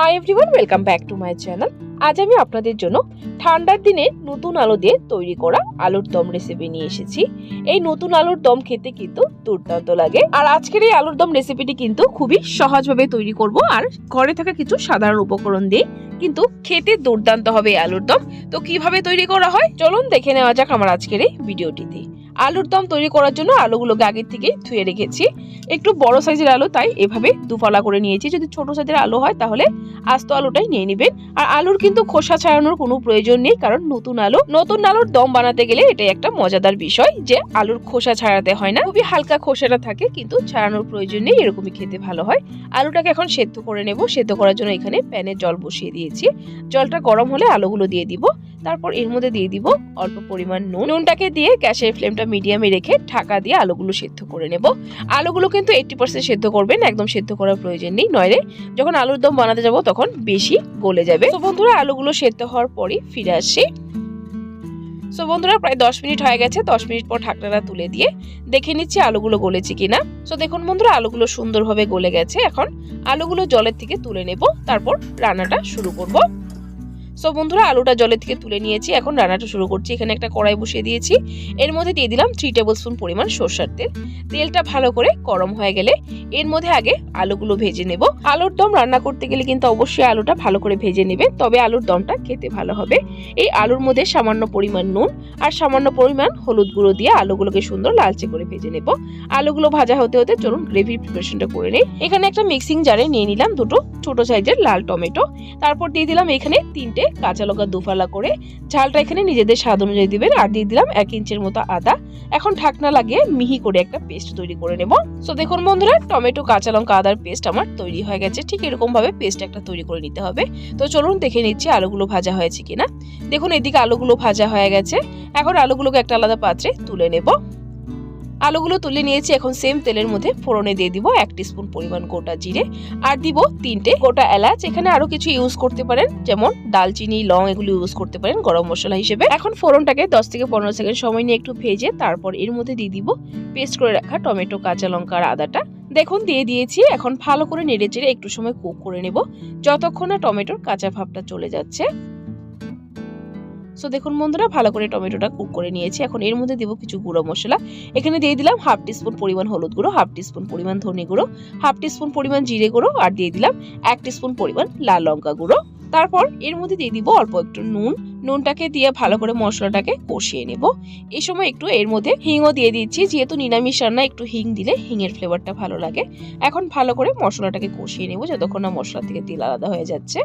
Hi everyone welcome back to my channel আজ আমি আপনাদের জন্য ঠান্ডার দিনে নতুন আলু দিয়ে তৈরি করা আলুর দম রেসিপি নিয়ে এসেছি। এই নতুন আলুর দম খেতে কিন্তু দুর্দান্ত লাগে। আর আজকের এই আলুর দম রেসিপিটি কিন্তু খুবই সহজভাবে তৈরি করব আর ঘরে থাকা কিছু সাধারণ উপকরণ দিয়ে কিন্তু খেতে দুর্দান্ত হবে আলুর দম। তো কীভাবে তৈরি করা হয়? চলুন দেখে নেওয়া যাক আমার আজকের এই ভিডিওটিতে আলুর দম তৈরি করার জন্য আলুগুলোকে আগের থেকেই ধুয়ে রেখেছি। একটু বড় সাইজের আলু, তাই এভাবে দুফলা করে নিয়েছি। যদি ছোট সাইজের আলু হয়, তাহলে আস্ত আলুটাই নিয়ে নেবেন। আর আলুর কিন্তু খোসা ছাড়ানোর কোনো প্রয়োজন নেই, কারণ নতুন আলু, নতুন আলুর দম বানাতে গেলে এটাই একটা মজাদার বিষয় যে আলুর খোসা ছাড়াতে হয় না। খুবই হালকা খোসাটা থাকে, কিন্তু ছাড়ানোর প্রয়োজন নেই, এরকমই খেতে ভালো হয়। আলুটাকে এখন সেদ্ধ করে নেব। সেদ্ধ করার জন্য এখানে প্যানে জল বসিয়ে দিয়েছি। জলটা গরম হলে আলুগুলো দিয়ে দিব। তারপর এর মধ্যে দিয়ে দিব অল্প পরিমাণ নুন। নুনটাকে দিয়ে গ্যাসের ফ্লেমটা মিডিয়ামে রেখে ঢাকা দিয়ে আলুগুলো সেদ্ধ করে নেব। আলুগুলো কিন্তু এইটটি পার্সেন্ট সেদ্ধ করবেন, একদম সেদ্ধ করার প্রয়োজন নেই। নইলে যখন আলুর দম বানাতে যাব তখন বেশি গলে যাবে। তো বন্ধুরা, আলুগুলো সেদ্ধ হওয়ার পরই ফিরে আসছি সো বন্ধুরা, প্রায় দশ মিনিট হয়ে গেছে। দশ মিনিট পর ঢাকনাটা তুলে দিয়ে দেখে নিচ্ছি আলুগুলো গলেছে কিনা। সো দেখুন বন্ধুরা, আলুগুলো সুন্দরভাবে গলে গেছে। এখন আলুগুলো জলের থেকে তুলে নেব। তারপর রান্নাটা শুরু করব। সো বন্ধুরা, আলুটা জলের থেকে তুলে নিয়েছি। এখন রান্নাটা শুরু করছি। এখানে একটা কড়াই বসিয়ে দিয়েছি। এর মধ্যে দিয়ে দিলাম থ্রি টেবিল স্পুন পরিমাণ সর্ষার তেল। তেলটা ভালো করে গরম হয়ে গেলে এর মধ্যে আগে আলুগুলো ভেজে নেব। আলুর দম রান্না করতে গেলে কিন্তু অবশ্যই আলুটা ভালো করে ভেজে নেবে, তবে আলুর দমটা খেতে ভালো হবে। এই আলুর মধ্যে সামান্য পরিমাণ নুন আর সামান্য পরিমাণ হলুদ গুঁড়ো দিয়ে আলুগুলোকে সুন্দর লালচে করে ভেজে নেব। আলুগুলো ভাজা হতে হতে চলুন গ্রেভির প্রিপারেশনটা করে নেই। এখানে একটা মিক্সিং জারে নিয়ে নিলাম দুটো ছোট সাইজের লাল টমেটো। তারপর দিয়ে দিলাম এখানে তিনটে কাঁচা লঙ্কা দুফালা করে ঝালটা এখানে নিজেদের স্বাদ অনুযায়ী দিবেন। আর দিয়ে দিলাম এক ইঞ্চের মতো আদা। এখন ঢাকনা লাগিয়ে মিহি করে একটা পেস্ট তৈরি করে নেব। সো দেখুন বন্ধুরা, টমেটো, কাঁচা লঙ্কা, আদার পেস্ট আমার তৈরি হয়ে গেছে। ঠিক এরকম ভাবে পেস্ট একটা তৈরি করে নিতে হবে। তো চলুন দেখে নিচ্ছি আলুগুলো ভাজা হয়েছে কিনা। দেখুন, এদিকে আলুগুলো ভাজা হয়ে গেছে। এখন আলুগুলোকে একটা আলাদা পাত্রে তুলে নেব। আলুগুলো তুলে নিয়েছি, এখন সেম তেলের মধ্যে ফোড়নে দিয়ে দিব এক স্পুন পরিমাণ গোটা জিরে। আর দিব তিনটে গোটা এলাচ, এখানে আরও কিছু ইউজ করতে পারেন, যেমন দালচিনি, লং এগুলো ইউজ করতে পারেন গরম মশলা হিসেবে। এখন ফোড়নটাকে দশ থেকে পনেরো সেকেন্ড সময় নিয়ে একটু ভেজে তারপর এর মধ্যে দিয়ে দিব পেস্ট করে রাখা টমেটো, কাঁচা লঙ্কা আর আদাটা। দেখুন, দিয়ে দিয়েছি, এখন ভালো করে নেড়ে চেড়ে একটু সময় কুক করে নেব, যতক্ষণ না টমেটোর কাঁচা ভাবটা চলে যাচ্ছে। সো দেখুন বন্ধুরা, ভালো করে টমেটোটা কুক করে নিয়েছি। এখন এর মধ্যে দেবো কিছু গুঁড়ো মশলা। এখানে দিয়ে দিলাম হাফ টিস্পুন পরিমাণ হলুদ গুঁড়ো, হাফ টিস্পুন পরিমাণ ধনে গুঁড়ো, হাফ টিস্পুন পরিমাণ জিরে গুঁড়ো আর দিয়ে দিলাম এক টিস্পুন পরিমাণ লাল লঙ্কা গুঁড়ো। তারপর এর মধ্যে দিয়ে দিব অল্প একটু নুন। নুনটাকে দিয়ে ভালো করে মশলাটাকে কষিয়ে নেব। এই সময় একটু এর মধ্যে হিংও দিয়ে দিচ্ছি, যেহেতু নিরামিষ রান্না একটু হিং দিলে হিঙের ফ্লেভারটা ভালো লাগে। এখন ভালো করে মশলাটাকে কষিয়ে নেব, যতক্ষণ না মশলা থেকে তেল আলাদা হয়ে যাচ্ছে।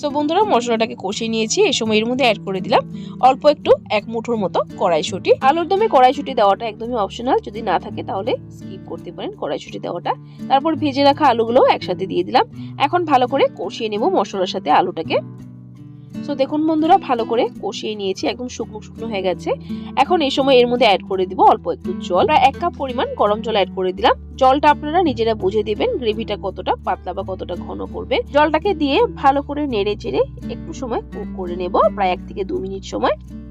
সো বন্ধুরা, মশলাটাকে কষিয়ে নিয়েছি। এই সময় এর মধ্যে অ্যাড করে দিলাম অল্প একটু এক মুঠোর মতো কড়াইশুঁটি। আলুর দমে কড়াইশুটি দেওয়াটা একদমই অপশনাল যদি না থাকে তাহলে স্কিপ করতে পারেন কড়াইশুঁটি দেওয়াটা। তারপর ভেজে রাখা আলুগুলো একসাথে দিয়ে দিলাম। এখন ভালো করে কষিয়ে নেব মশলার সাথে আলুটাকে। সো দেখুন বন্ধুরা, ভালো করে কষিয়ে নিয়েছি, একদম শুকনো শুকনো হয়ে গেছে। এখন এই সময় এর মধ্যে অ্যাড করে দিব অল্প একটু জল। এক কাপ পরিমাণ গরম জল অ্যাড করে দিলাম। জলটা আপনারা নিজেরা বুঝে দিবেন, গ্রেভিটা কতটা পাতলা বা কতটা ঘন করবে। জলটাকে দিয়ে ভালো করে নেড়ে চেড়ে একটু সময় কুক করে নেব, প্রায় এক থেকে দু মিনিট সময়।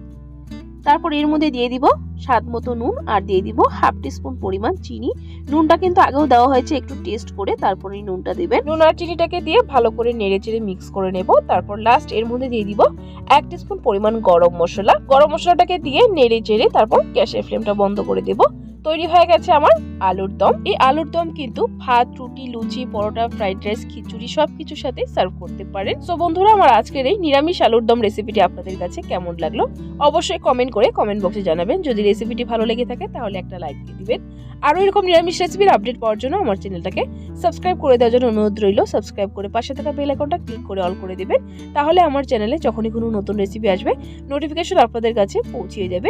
তারপর এর মধ্যে দিয়ে দিব স্বাদ মতো নুন আর দিয়ে দিব হাফ টিস্পুন পরিমাণ চিনি। নুনটা কিন্তু আগেও দেওয়া হয়েছে, একটু টেস্ট করে তারপরে নুনটা দেবেন। নুন আর চিনিটাকে দিয়ে ভালো করে নেড়ে চেড়ে মিক্স করে নেব। তারপর লাস্ট এর মধ্যে দিয়ে দিব এক টিস্পুন পরিমাণ গরম মশলা। গরম মশলাটাকে দিয়ে নেড়ে চেড়ে তারপর গ্যাসের ফ্লেমটা বন্ধ করে দেব। তৈরি হয়ে গেছে আমার আলুর দম। এই আলুর দম কিন্তু ভাত, রুটি, লুচি, পরোটা, ফ্রাইড রাইস, খিচুড়ি সবকিছুর সাথে সার্ভ করতে পারেন। সো বন্ধুরা, আমার আজকের এই নিরামিষ আলুর দম রেসিপিটি আপনাদের কাছে কেমন লাগল? অবশ্যই কমেন্ট করে কমেন্ট বক্সে জানাবেন। যদি রেসিপিটি ভালো লেগে থাকে, তাহলে একটা লাইক দিয়ে দিবেন। আরও এরকম নিরামিষ রেসিপির আপডেট পাওয়ার জন্য আমার চ্যানেলটাকে সাবস্ক্রাইব করে দেওয়ার জন্য অনুরোধ রইল। সাবস্ক্রাইব করে পাশে থাকা বেল আইকনটা ক্লিক করে অল করে দিবেন। তাহলে আমার চ্যানেলে যখনই কোনো নতুন রেসিপি আসবে নোটিফিকেশন আপনাদের কাছে পৌঁছিয়ে যাবে।